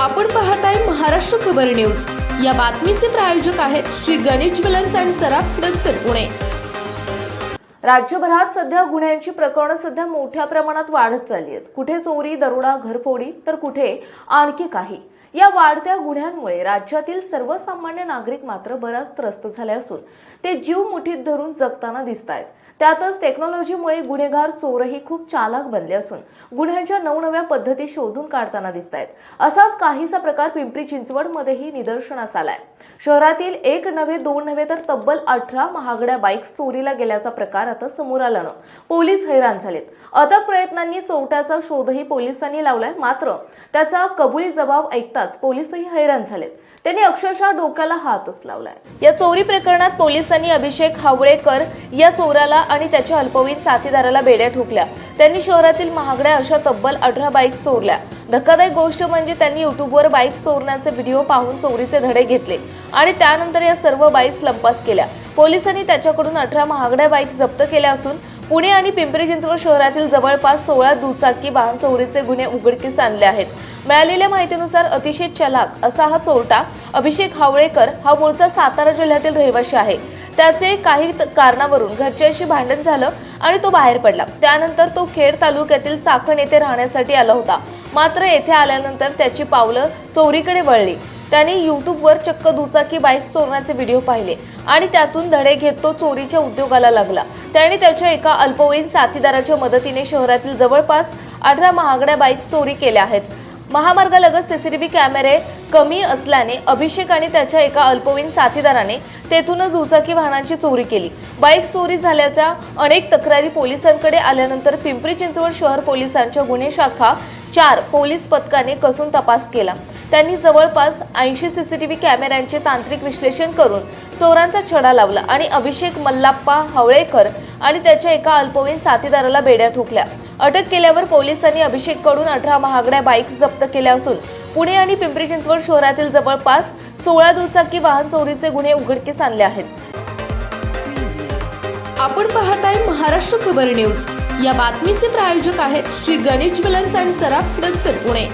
आपण पाहताय महाराष्ट्र खबर न्यूज. या बातमीचे प्रायोजक आहेत श्री गणेश ज्वेलर्स अँड सराफ हडपसर पुणे. राज्यभरात सध्या गुन्ह्यांची प्रकरणं सध्या मोठ्या प्रमाणात वाढत चालली आहेत. कुठे चोरी दरोडा घरफोडी तर कुठे आणखी काही. या वाढत्या गुन्ह्यांमुळे राज्यातील सर्वसामान्य नागरिक मात्र बराच त्रस्त झाले असून ते जीव मुठीत धरून जगताना दिसत आहेत त्यातच टेक्नॉलॉजीमुळे गुन्हेगार चोरही खूप चालाक बनले असून गुन्ह्यांच्या नवनव्या पद्धती शोधून काढताना दिसत आहेत असाच काहीसा प्रकार पिंपरी चिंचवडमध्येही निदर्शनास आलाय. शहरातील एक नव्हे दोन नव्हे तर तब्बल अठरा महागड्या बाईक्स चोरीला गेल्याचा प्रकार आता समोर आल्यानं पोलीस हैराण झालेत. अथक प्रयत्नांनी चोरट्याचा शोधही पोलिसांनी लावलाय. मात्र त्याचा कबुली जबाब ऐकता ऐकताच पोलीसही हैराण झालेत. त्यांनी अक्षरशः डोक्याला हातच लावलाय. या चोरी प्रकरणात पोलिसांनी अभिषेक हावळेकर या चोराला आणि त्याच्या अल्पवयीन साथीदाराला बेड्या ठोकल्या. त्यांनी शहरातील महागड्या अशा तब्बल अठरा बाईक चोरल्या. धक्कादायक गोष्ट म्हणजे त्यांनी युट्यूबवर बाईक चोरण्याचे व्हिडिओ पाहून चोरीचे धडे घेतले आणि त्यानंतर या सर्व बाईक्स लंपास केल्या. पोलिसांनी त्याच्याकडून अठरा महागड्या बाईक जप्त केल्या असून पुणे आणि पिंपरी चिंचवड शहरातील जवळपास सोळा दुचाकी वाहन चोरीचे गुन्हे उघडकीस आणले आहेत. मिळालेल्या माहितीनुसार अतिशय चलाक असा हा चोरटा अभिषेक हावळेकर हा मूळचा सातारा जिल्ह्यातील रहिवाशी आहे. त्याचे काही त- कारणावरून घरच्याशी भांडण झालं आणि तो बाहेर पडला. त्यानंतर तो खेड तालुक्यातील चाकण येथे राहण्यासाठी आला होता. मात्र येथे आल्यानंतर त्याची पावलं चोरीकडे वळली. त्याने यूट्यूबवर चक्क दुचाकी बाईक चोरण्याचे व्हिडिओ पाहिले आणि त्यातून धडे घेत तो चोरीच्या उद्योगाला लागला. त्याने त्याच्या एका अल्पवयीन साथीदाराच्या मदतीने शहरातील जवळपास अठरा महागड्या बाईक्स चोरी केल्या आहेत. महामार्गालगत सीसीटीव्ही कॅमेरे कमी असल्याने अभिषेक आणि त्याच्या एका अल्पवयीन साथीदाराने तेथूनच दुचाकी वाहनांची चोरी केली. बाईक चोरी झाल्याच्या अनेक तक्रारी पोलिसांकडे आल्यानंतर पिंपरी चिंचवड शहर पोलिसांच्या गुन्हे शाखा चार पोलीस पथकाने कसून तपास केला. त्यांनी जवळपास ऐंशी सीसीटीव्ही कॅमेऱ्यांचे तांत्रिक विश्लेषण करून चोरांचा छडा लावला आणि अभिषेक मल्लाप्पा हवळेकर आणि त्याच्या एका अल्पवयीन साथीदाराला बेड्या ठोकल्या अटक केल्यावर पोलिसांनी अभिषेककडून अठरा महागड्या बाईक्स जप्त केल्या असून पुणे आणि पिंपरी चिंचवड शहरातील जवळपास सोळा दुचाकी वाहन चोरीचे गुन्हे उघडकीस आणले आहेत. आपण पाहत आहे महाराष्ट्र खबर न्यूज. या बातमीचे प्रायोजक आहेत श्री गणेश ज्वेलर्स अँड सराफ हडपसर पुणे.